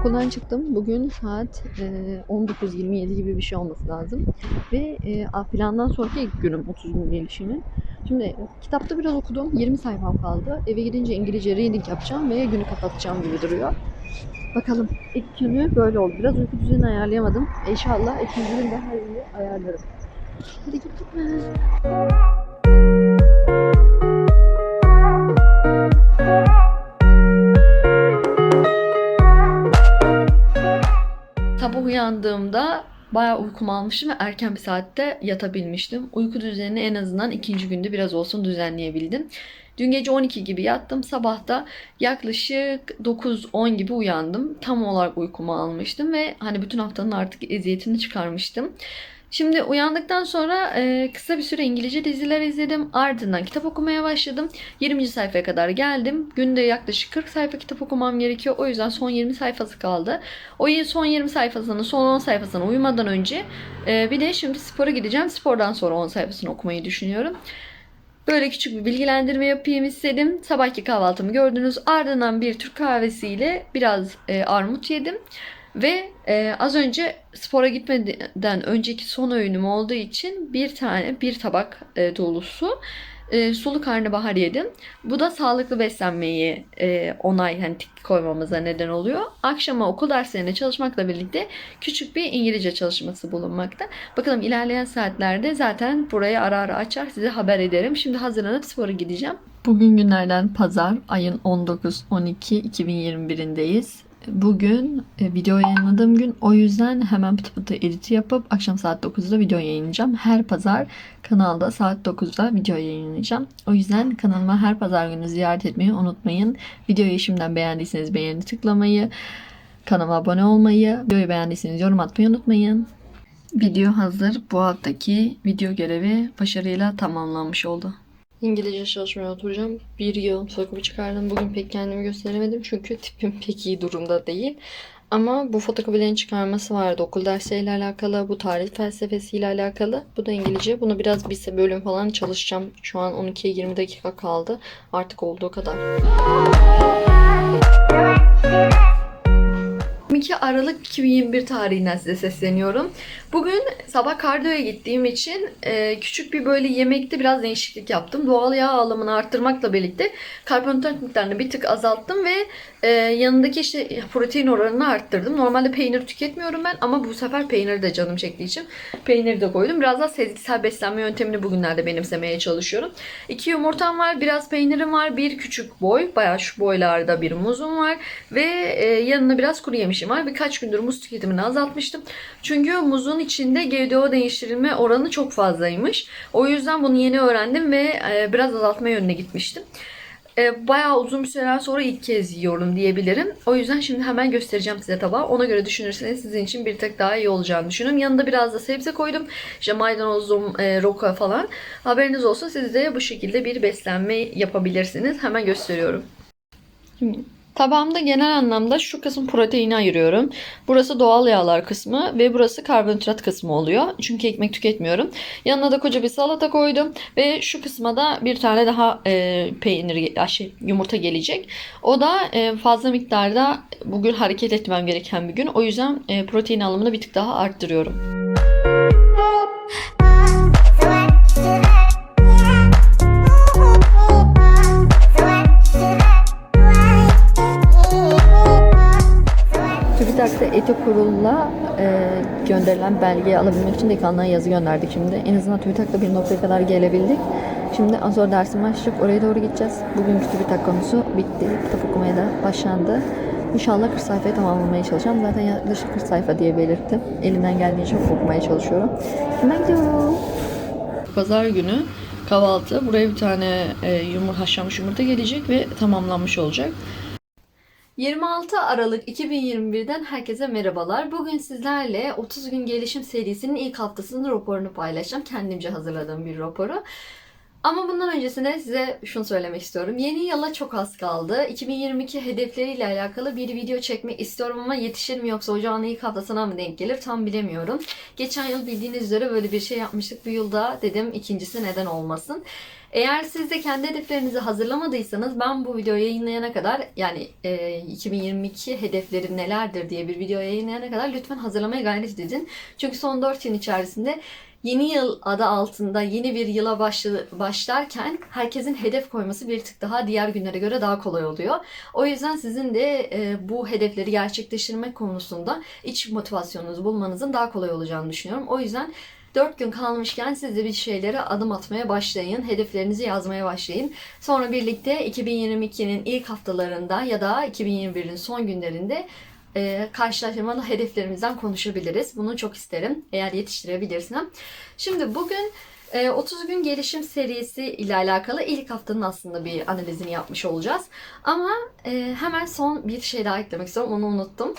okuldan çıktım. Bugün saat e, 19.27 gibi bir şey olması lazım. Ve e, plandan sonraki ilk günüm 30 gün gelişimin. Şimdi kitapta biraz okudum. 20 sayfam kaldı. Eve gidince İngilizce reading yapacağım ve günü kapatacağım gibi duruyor. Bakalım. İlk günü böyle oldu. Biraz uyku düzenini ayarlayamadım. İnşallah ikinci gün daha iyi ayarlarım. Hadi git gitme. Sabah uyandığımda bayağı uykumu almıştım ve erken bir saatte yatabilmiştim. Uyku düzenini en azından ikinci günde biraz olsun düzenleyebildim. Dün gece 12 gibi yattım. Sabah da yaklaşık 9-10 gibi uyandım. Tam olarak uykumu almıştım ve hani bütün haftanın artık eziyetini çıkarmıştım. Şimdi uyandıktan sonra e, kısa bir süre İngilizce diziler izledim. Ardından kitap okumaya başladım. 20. sayfaya kadar geldim. Günde yaklaşık 40 sayfa kitap okumam gerekiyor. O yüzden son 20 sayfası kaldı. O son 20 sayfasını, son 10 sayfasını uyumadan önce e, bir de şimdi spora gideceğim. Spordan sonra 10 sayfasını okumayı düşünüyorum. Böyle küçük bir bilgilendirme yapayım istedim. Sabahki kahvaltımı gördünüz. Ardından bir Türk kahvesiyle biraz e, armut yedim. Ve e, az önce spora gitmeden önceki son öğünüm olduğu için bir tane bir tabak e, dolusu e, sulu karnabahar yedim. Bu da sağlıklı beslenmeyi e, onay hani tik koymamıza neden oluyor. Akşama okul derslerine çalışmakla birlikte küçük bir İngilizce çalışması bulunmakta. Bakalım ilerleyen saatlerde zaten burayı ara ara açar size haber ederim. Şimdi hazırlanıp spora gideceğim. Bugün günlerden pazar ayın 19-12-2021'indeyiz. Bugün e, video yayınladığım gün o yüzden hemen pıtı pıtı editi yapıp akşam saat 9'da video yayınlayacağım. Her pazar kanalda saat 9'da video yayınlayacağım. O yüzden kanalıma her pazar günü ziyaret etmeyi unutmayın. Videoyu şimdiden beğendiyseniz beğeni tıklamayı, kanalıma abone olmayı, videoyu beğendiyseniz yorum atmayı unutmayın. Video hazır. Bu haftaki video görevi başarıyla tamamlanmış oldu. İngilizce çalışmaya oturacağım. Bir yıl fotokopi çıkardım. Bugün pek kendimi gösteremedim çünkü tipim pek iyi durumda değil. Ama bu fotokopilerin çıkarması vardı. Okul dersleriyle alakalı, bu tarih felsefesiyle alakalı. Bu da İngilizce. Bunu biraz bir bölüm falan çalışacağım. Şu an 12'ye 20 dakika kaldı. Artık olduğu kadar. 22 Aralık 2021 tarihinden size sesleniyorum. Bugün sabah kardiyoya gittiğim için e, küçük bir böyle yemekte biraz değişiklik yaptım. Doğal yağ alımını arttırmakla birlikte karbonhidrat miktarını bir tık azalttım ve e, yanındaki işte protein oranını arttırdım. Normalde peynir tüketmiyorum ben ama bu sefer peynir de canım çektiği için peyniri de koydum. Biraz daha sezgisel beslenme yöntemini bugünlerde benimsemeye çalışıyorum. İki yumurtam var, biraz peynirim var, bir küçük boy, bayağı şu boylarda bir muzum var ve e, yanına biraz kuru yemişim var. Birkaç gündür muz tüketimini azaltmıştım. Çünkü muzun içinde GDO değiştirilme oranı çok fazlaymış. O yüzden bunu yeni öğrendim ve e, biraz azaltma yönüne gitmiştim. E, bayağı uzun bir süreler sonra ilk kez yiyorum diyebilirim. O yüzden şimdi hemen göstereceğim size tabağı. Ona göre düşünürseniz sizin için bir tek daha iyi olacağını düşünüyorum. Yanında biraz da sebze koydum. İşte maydanozum, e, roka falan. Haberiniz olsun siz de bu şekilde bir beslenme yapabilirsiniz. Hemen gösteriyorum. Şimdi Tabağımda genel anlamda şu kısım proteini ayırıyorum. Burası doğal yağlar kısmı ve burası karbonhidrat kısmı oluyor. Çünkü ekmek tüketmiyorum. Yanına da koca bir salata koydum ve şu kısma da bir tane daha e, peynir, ay şey, yumurta gelecek. O da e, fazla miktarda bugün hareket etmem gereken bir gün. O yüzden e, protein alımını bir tık daha arttırıyorum. TÜBİTAK'ta Etikurul'la e, gönderilen belgeyi alabilmek için dekanlığa yazı gönderdik şimdi. En azından TÜBİTAK'ta bir noktaya kadar gelebildik. Şimdi az sonra dersim başlayacak. Oraya doğru gideceğiz. Bugünkü TÜBİTAK konusu bitti. Kitap okumaya da başlandı. İnşallah 40 sayfayı tamamlamaya çalışacağım. Zaten yaklaşık 40 sayfa diye belirttim. Elimden geldiğince çok okumaya çalışıyorum. Hemen gidiyorum. Pazar günü kahvaltı. Buraya bir tane e, yumur, haşlanmış yumurta gelecek ve tamamlanmış olacak. 26 Aralık 2021'den herkese merhabalar. Bugün sizlerle 30 gün gelişim serisinin ilk haftasının raporunu paylaşacağım. Kendimce hazırladığım bir raporu. Ama bundan öncesinde size şunu söylemek istiyorum. Yeni yıla çok az kaldı. 2022 hedefleriyle alakalı bir video çekmek istiyorum ama yetişir mi yoksa ocağın ilk haftasına mı denk gelir tam bilemiyorum. Geçen yıl bildiğiniz üzere böyle bir şey yapmıştık. Bu yılda dedim ikincisi neden olmasın. Eğer siz de kendi hedeflerinizi hazırlamadıysanız ben bu videoyu yayınlayana kadar yani e, 2022 hedefleri nelerdir diye bir video yayınlayana kadar lütfen hazırlamaya gayret edin. Çünkü son 4 yıl içerisinde Yeni yıl adı altında yeni bir yıla başlarken herkesin hedef koyması bir tık daha diğer günlere göre daha kolay oluyor. O yüzden sizin de e, bu hedefleri gerçekleştirmek konusunda iç motivasyonunuzu bulmanızın daha kolay olacağını düşünüyorum. O yüzden 4 gün kalmışken siz de bir şeylere adım atmaya başlayın. Hedeflerinizi yazmaya başlayın. Sonra birlikte 2022'nin ilk haftalarında ya da 2021'in son günlerinde e, karşılaştırmalı hedeflerimizden konuşabiliriz. Bunu çok isterim eğer yetiştirebilirsem. Şimdi bugün e, 30 gün gelişim serisi ile alakalı ilk haftanın aslında bir analizini yapmış olacağız. Ama e, hemen son bir şey daha eklemek istiyorum. Onu unuttum.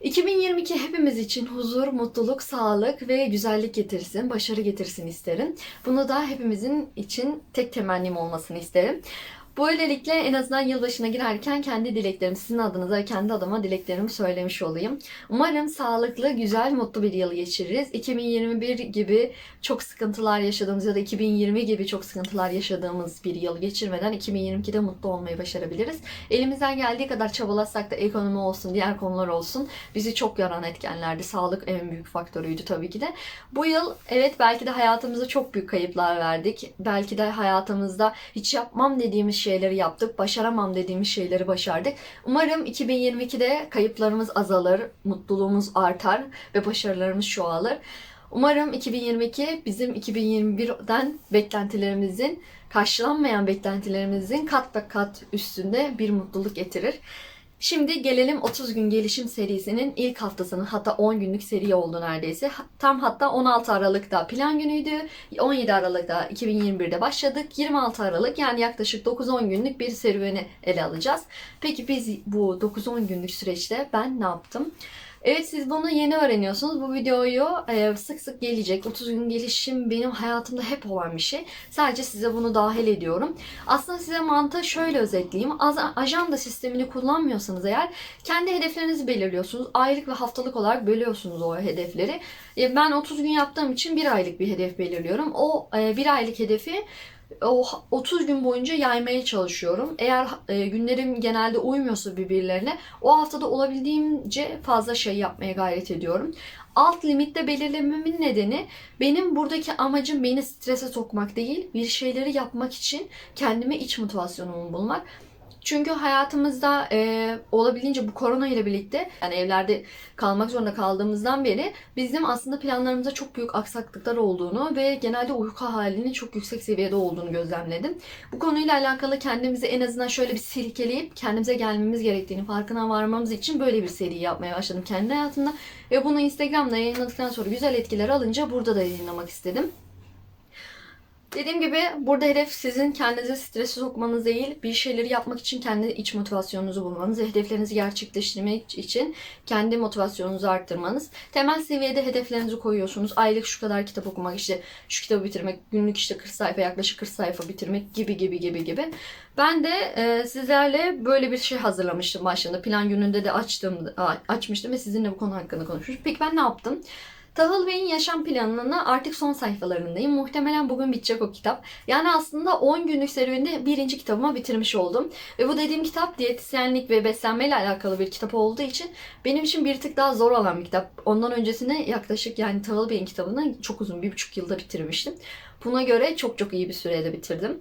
2022 hepimiz için huzur, mutluluk, sağlık ve güzellik getirsin, başarı getirsin isterim. Bunu da hepimizin için tek temennim olmasını isterim. Böylelikle en azından yılbaşına girerken kendi dileklerimi sizin adınıza ve kendi adıma dileklerimi söylemiş olayım. Umarım sağlıklı, güzel, mutlu bir yıl geçiririz. 2021 gibi çok sıkıntılar yaşadığımız ya da 2020 gibi çok sıkıntılar yaşadığımız bir yıl geçirmeden 2022'de mutlu olmayı başarabiliriz. Elimizden geldiği kadar çabalasak da ekonomi olsun, diğer konular olsun bizi çok yaran etkenlerdi. Sağlık en büyük faktörüydü tabii ki de. Bu yıl evet belki de hayatımızda çok büyük kayıplar verdik. Belki de hayatımızda hiç yapmam dediğimiz şeyleri yaptık. Başaramam dediğimiz şeyleri başardık. Umarım 2022'de kayıplarımız azalır, mutluluğumuz artar ve başarılarımız çoğalır. Umarım 2022 bizim 2021'den beklentilerimizin, karşılanmayan beklentilerimizin kat be kat üstünde bir mutluluk getirir. Şimdi gelelim 30 gün gelişim serisinin ilk haftasının hatta 10 günlük seri oldu neredeyse. Tam hatta 16 Aralık'ta plan günüydü. 17 Aralık'ta 2021'de başladık. 26 Aralık yani yaklaşık 9-10 günlük bir serüveni ele alacağız. Peki biz bu 9-10 günlük süreçte ben ne yaptım? Evet siz bunu yeni öğreniyorsunuz. Bu videoyu e, sık sık gelecek. 30 gün gelişim benim hayatımda hep olan bir şey. Sadece size bunu dahil ediyorum. Aslında size mantığı şöyle özetleyeyim. Az, ajanda sistemini kullanmıyorsanız eğer kendi hedeflerinizi belirliyorsunuz. Aylık ve haftalık olarak bölüyorsunuz o hedefleri. E, ben 30 gün yaptığım için bir aylık bir hedef belirliyorum. O e, bir aylık hedefi o 30 gün boyunca yaymaya çalışıyorum. Eğer e, günlerim genelde uymuyorsa birbirlerine o haftada olabildiğince fazla şey yapmaya gayret ediyorum. Alt limitte belirlememin nedeni benim buradaki amacım beni strese sokmak değil, bir şeyleri yapmak için kendime iç motivasyonumu bulmak. Çünkü hayatımızda e, olabildiğince bu korona ile birlikte yani evlerde kalmak zorunda kaldığımızdan beri bizim aslında planlarımızda çok büyük aksaklıklar olduğunu ve genelde uyku halinin çok yüksek seviyede olduğunu gözlemledim. Bu konuyla alakalı kendimizi en azından şöyle bir silkeleyip kendimize gelmemiz gerektiğini farkına varmamız için böyle bir seri yapmaya başladım kendi hayatımda. Ve bunu Instagram'da yayınladıktan sonra güzel etkiler alınca burada da yayınlamak istedim. Dediğim gibi burada hedef sizin kendinizi strese sokmanız değil, bir şeyleri yapmak için kendi iç motivasyonunuzu bulmanız, hedeflerinizi gerçekleştirmek için kendi motivasyonunuzu arttırmanız. Temel seviyede hedeflerinizi koyuyorsunuz. Aylık şu kadar kitap okumak, işte şu kitabı bitirmek, günlük işte 40 sayfa, yaklaşık 40 sayfa bitirmek gibi gibi gibi gibi. Ben de e, sizlerle böyle bir şey hazırlamıştım başında. Plan gününde de açtım, açmıştım ve sizinle bu konu hakkında konuşmuştum. Peki ben ne yaptım? Tahıl Bey'in yaşam planının artık son sayfalarındayım. Muhtemelen bugün bitecek o kitap. Yani aslında 10 günlük serüveninde birinci kitabımı bitirmiş oldum. Ve bu dediğim kitap diyetisyenlik ve beslenmeyle alakalı bir kitap olduğu için benim için bir tık daha zor olan bir kitap. Ondan öncesine yaklaşık yani Tahıl Bey'in kitabını çok uzun bir buçuk yılda bitirmiştim. Buna göre çok çok iyi bir sürede bitirdim.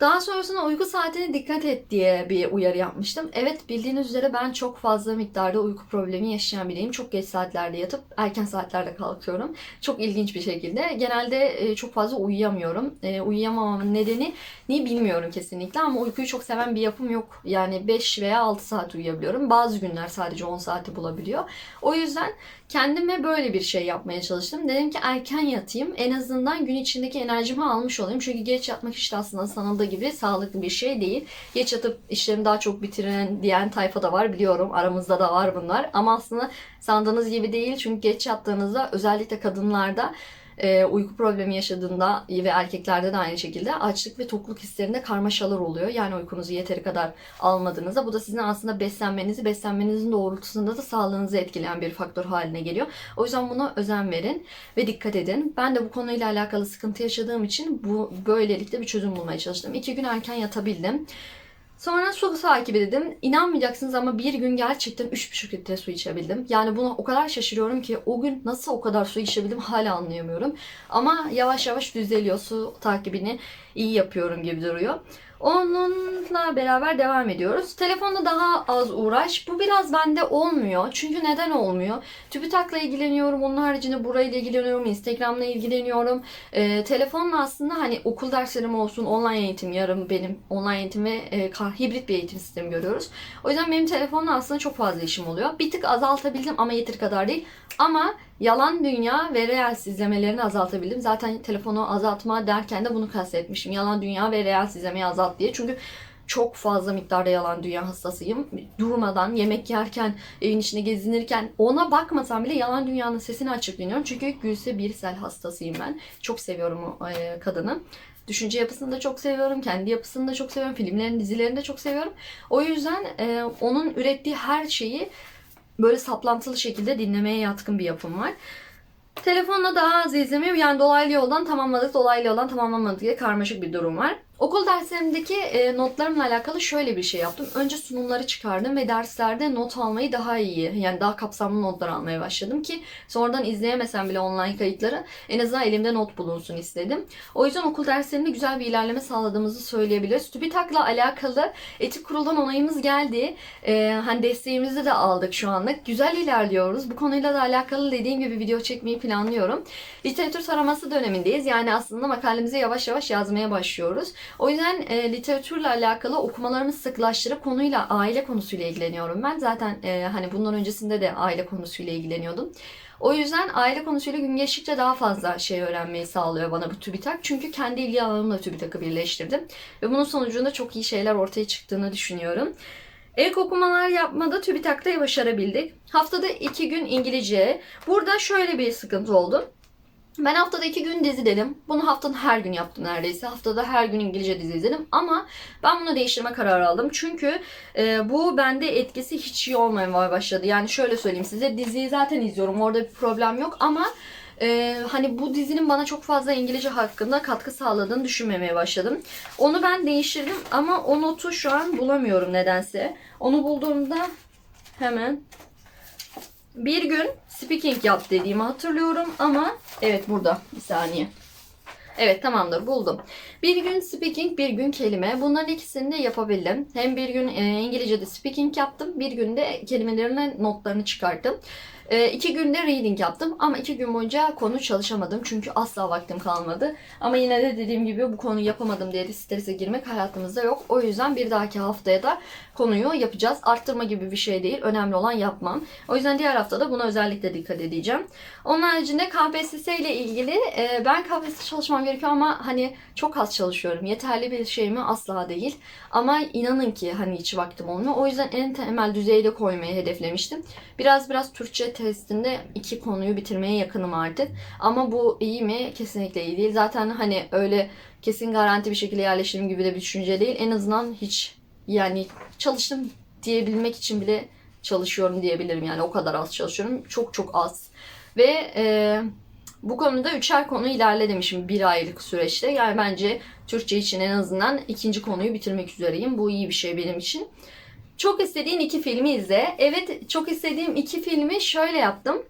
Daha sonrasında uyku saatine dikkat et diye bir uyarı yapmıştım. Evet bildiğiniz üzere ben çok fazla miktarda uyku problemi yaşayan biriyim. Çok geç saatlerde yatıp erken saatlerde kalkıyorum. Çok ilginç bir şekilde. Genelde e, çok fazla uyuyamıyorum. E, uyuyamamamın nedeni niye bilmiyorum kesinlikle ama uykuyu çok seven bir yapım yok. Yani 5 veya 6 saat uyuyabiliyorum. Bazı günler sadece 10 saati bulabiliyor. O yüzden kendime böyle bir şey yapmaya çalıştım. Dedim ki erken yatayım. En azından gün içindeki enerjimi almış olayım. Çünkü geç yatmak işte aslında sanıldığı gibi sağlıklı bir şey değil. Geç yatıp işlerimi daha çok bitiren diyen tayfa da var biliyorum. Aramızda da var bunlar. Ama aslında sandığınız gibi değil. Çünkü geç yattığınızda özellikle kadınlarda e, uyku problemi yaşadığında ve erkeklerde de aynı şekilde açlık ve tokluk hislerinde karmaşalar oluyor. Yani uykunuzu yeteri kadar almadığınızda bu da sizin aslında beslenmenizi, beslenmenizin doğrultusunda da sağlığınızı etkileyen bir faktör haline geliyor. O yüzden buna özen verin ve dikkat edin. Ben de bu konuyla alakalı sıkıntı yaşadığım için bu böylelikle bir çözüm bulmaya çalıştım. İki gün erken yatabildim. Sonra su takibi dedim. İnanmayacaksınız ama bir gün gerçekten 3,5 litre su içebildim. Yani buna o kadar şaşırıyorum ki o gün nasıl o kadar su içebildim hala anlayamıyorum. Ama yavaş yavaş düzeliyor. Su takibini iyi yapıyorum gibi duruyor. Onunla beraber devam ediyoruz. Telefonda daha az uğraş. Bu biraz bende olmuyor. Çünkü neden olmuyor? TÜBİTAK'la ilgileniyorum. Onun haricinde burayla ilgileniyorum. Instagram'la ilgileniyorum. Ee, telefonla aslında hani okul derslerim olsun, online eğitim, yarım benim online eğitim ve e, hibrit bir eğitim sistemi görüyoruz. O yüzden benim telefonla aslında çok fazla işim oluyor. Bir tık azaltabildim ama yeteri kadar değil. Ama yalan dünya ve reels izlemelerini azaltabildim. Zaten telefonu azaltma derken de bunu kastetmişim. Yalan dünya ve reels izlemeyi azalt diye. Çünkü çok fazla miktarda yalan dünya hastasıyım. Durmadan yemek yerken, evin içinde gezinirken ona bakmasam bile yalan dünyanın sesini açık dinliyorum. Çünkü Gülse Birsel hastasıyım ben. Çok seviyorum o e, kadını. Düşünce yapısını da çok seviyorum. Kendi yapısını da çok seviyorum. Filmlerini, dizilerini de çok seviyorum. O yüzden e, onun ürettiği her şeyi böyle saplantılı şekilde dinlemeye yatkın bir yapım var. Telefonla daha az izlemiyor. Yani dolaylı yoldan tamamladık, dolaylı yoldan tamamlamadık diye karmaşık bir durum var. Okul derslerimdeki e, notlarımla alakalı şöyle bir şey yaptım. Önce sunumları çıkardım ve derslerde not almayı daha iyi, yani daha kapsamlı notlar almaya başladım ki sonradan izleyemesem bile online kayıtları en azından elimde not bulunsun istedim. O yüzden okul derslerinde güzel bir ilerleme sağladığımızı söyleyebiliriz. TÜBİTAK'la alakalı etik kuruldan onayımız geldi. E, hani desteğimizi de aldık şu anlık. Güzel ilerliyoruz. Bu konuyla da alakalı dediğim gibi video çekmeyi planlıyorum. Literatür taraması dönemindeyiz. Yani aslında makalemizi yavaş yavaş yazmaya başlıyoruz. O yüzden e, literatürle alakalı okumalarımı sıklaştırıp konuyla aile konusuyla ilgileniyorum ben. Zaten e, hani bundan öncesinde de aile konusuyla ilgileniyordum. O yüzden aile konusuyla gün geçtikçe daha fazla şey öğrenmeyi sağlıyor bana bu TÜBİTAK. Çünkü kendi ilgi alanımla TÜBİTAK'ı birleştirdim. Ve bunun sonucunda çok iyi şeyler ortaya çıktığını düşünüyorum. İlk okumalar yapmada TÜBİTAK'ta başarabildik. Haftada iki gün İngilizce. Burada şöyle bir sıkıntı oldu. Ben haftada iki gün dizi dedim. Bunu haftanın her gün yaptım neredeyse. Haftada her gün İngilizce dizi izledim. Ama ben bunu değiştirme kararı aldım. Çünkü e, bu bende etkisi hiç iyi olmaya başladı. Yani şöyle söyleyeyim size. Diziyi zaten izliyorum. Orada bir problem yok ama e, hani bu dizinin bana çok fazla İngilizce hakkında katkı sağladığını düşünmemeye başladım. Onu ben değiştirdim ama o notu şu an bulamıyorum nedense. Onu bulduğumda hemen bir gün speaking yap dediğimi hatırlıyorum ama evet burada bir saniye. Evet tamamdır buldum. Bir gün speaking, bir gün kelime. Bunların ikisini de yapabildim. Hem bir gün e, İngilizce'de speaking yaptım, bir günde kelimelerine notlarını çıkarttım. E, iki günde reading yaptım ama iki gün boyunca konu çalışamadım çünkü asla vaktim kalmadı. Ama yine de dediğim gibi bu konuyu yapamadım diye de strese girmek hayatımızda yok. O yüzden bir dahaki haftaya da konuyu yapacağız. Arttırma gibi bir şey değil. Önemli olan yapmam. O yüzden diğer haftada buna özellikle dikkat edeceğim. Onun haricinde KPSS ile ilgili e, ben KPSS çalışmam gerekiyor ama hani çok az çalışıyorum. Yeterli bir şey mi? Asla değil. Ama inanın ki hani hiç vaktim olmuyor. O yüzden en temel düzeyde koymayı hedeflemiştim. Biraz biraz Türkçe testinde iki konuyu bitirmeye yakınım artık. Ama bu iyi mi? Kesinlikle iyi değil. Zaten hani öyle kesin garanti bir şekilde yerleştirim gibi de bir düşünce değil. En azından hiç yani çalıştım diyebilmek için bile çalışıyorum diyebilirim. Yani o kadar az çalışıyorum. Çok çok az. Ve e, bu konuda üçer konu ilerle demişim bir aylık süreçte. Yani bence Türkçe için en azından ikinci konuyu bitirmek üzereyim. Bu iyi bir şey benim için. Çok istediğin iki filmi izle. Evet çok istediğim iki filmi şöyle yaptım.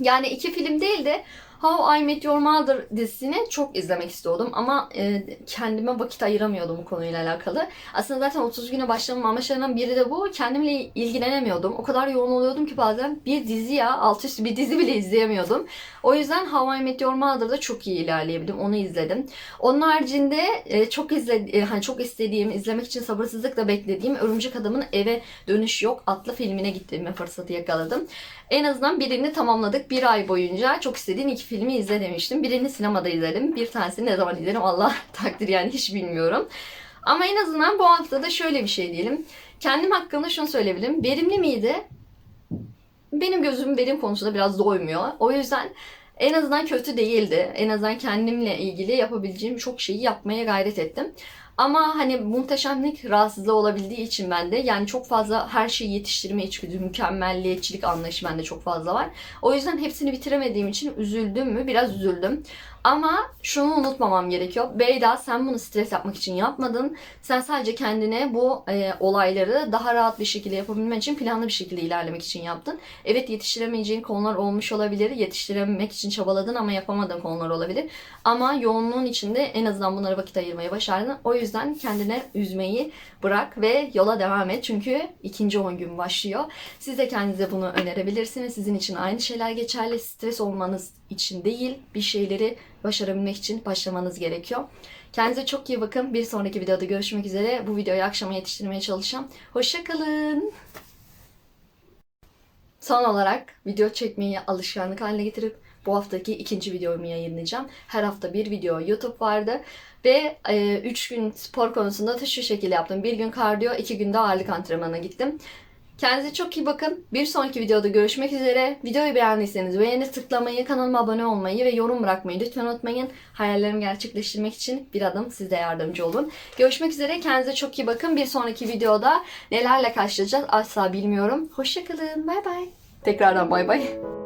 Yani iki film değil de How I Met Your Mother dizisini çok izlemek istiyordum ama e, kendime vakit ayıramıyordum bu konuyla alakalı. Aslında zaten 30 güne başlamam amaçlarından biri de bu. Kendimle ilgilenemiyordum. O kadar yoğun oluyordum ki bazen bir dizi ya alt üstü bir dizi bile izleyemiyordum. O yüzden How I Met Your Mother'da çok iyi ilerleyebildim. Onu izledim. Onun haricinde e, çok izle, e, hani çok istediğim, izlemek için sabırsızlıkla beklediğim Örümcek Adam'ın Eve Dönüş Yok adlı filmine gittiğime fırsatı yakaladım. En azından birini tamamladık. Bir ay boyunca çok istediğim iki filmi izle demiştim. Birini sinemada izledim. Bir tanesini ne zaman izlerim Allah takdir yani hiç bilmiyorum. Ama en azından bu haftada şöyle bir şey diyelim. Kendim hakkında şunu söyleyebilirim. Verimli miydi? Benim gözüm verim konusunda biraz doymuyor. O yüzden En azından kötü değildi. En azından kendimle ilgili yapabileceğim çok şeyi yapmaya gayret ettim. Ama hani muhteşemlik rahatsızlığı olabildiği için bende yani çok fazla her şeyi yetiştirme içgüdü, mükemmelliyetçilik anlayışı bende çok fazla var. O yüzden hepsini bitiremediğim için üzüldüm mü? Biraz üzüldüm. Ama şunu unutmamam gerekiyor. Beyda sen bunu stres yapmak için yapmadın. Sen sadece kendine bu e, olayları daha rahat bir şekilde yapabilmen için planlı bir şekilde ilerlemek için yaptın. Evet yetiştiremeyeceğin konular olmuş olabilir. Yetiştiremek için çabaladın ama yapamadığın konular olabilir. Ama yoğunluğun içinde en azından bunlara vakit ayırmayı başardın. O yüzden kendine üzmeyi bırak ve yola devam et. Çünkü ikinci 10 gün başlıyor. Siz de kendinize bunu önerebilirsiniz. Sizin için aynı şeyler geçerli. Stres olmanız için değil, bir şeyleri başarabilmek için başlamanız gerekiyor. Kendinize çok iyi bakın. Bir sonraki videoda görüşmek üzere. Bu videoyu akşama yetiştirmeye çalışacağım. Hoşçakalın. Son olarak video çekmeyi alışkanlık haline getirip bu haftaki ikinci videomu yayınlayacağım. Her hafta bir video YouTube vardı. Ve 3 gün spor konusunda da şu şekilde yaptım. Bir gün kardiyo, 2 günde ağırlık antrenmanına gittim. Kendinize çok iyi bakın. Bir sonraki videoda görüşmek üzere. Videoyu beğendiyseniz beğeni tıklamayı, kanalıma abone olmayı ve yorum bırakmayı lütfen unutmayın. Hayallerimi gerçekleştirmek için bir adım siz de yardımcı olun. Görüşmek üzere. Kendinize çok iyi bakın. Bir sonraki videoda nelerle karşılaşacağız asla bilmiyorum. Hoşçakalın. Bay bay. Tekrardan bay bay.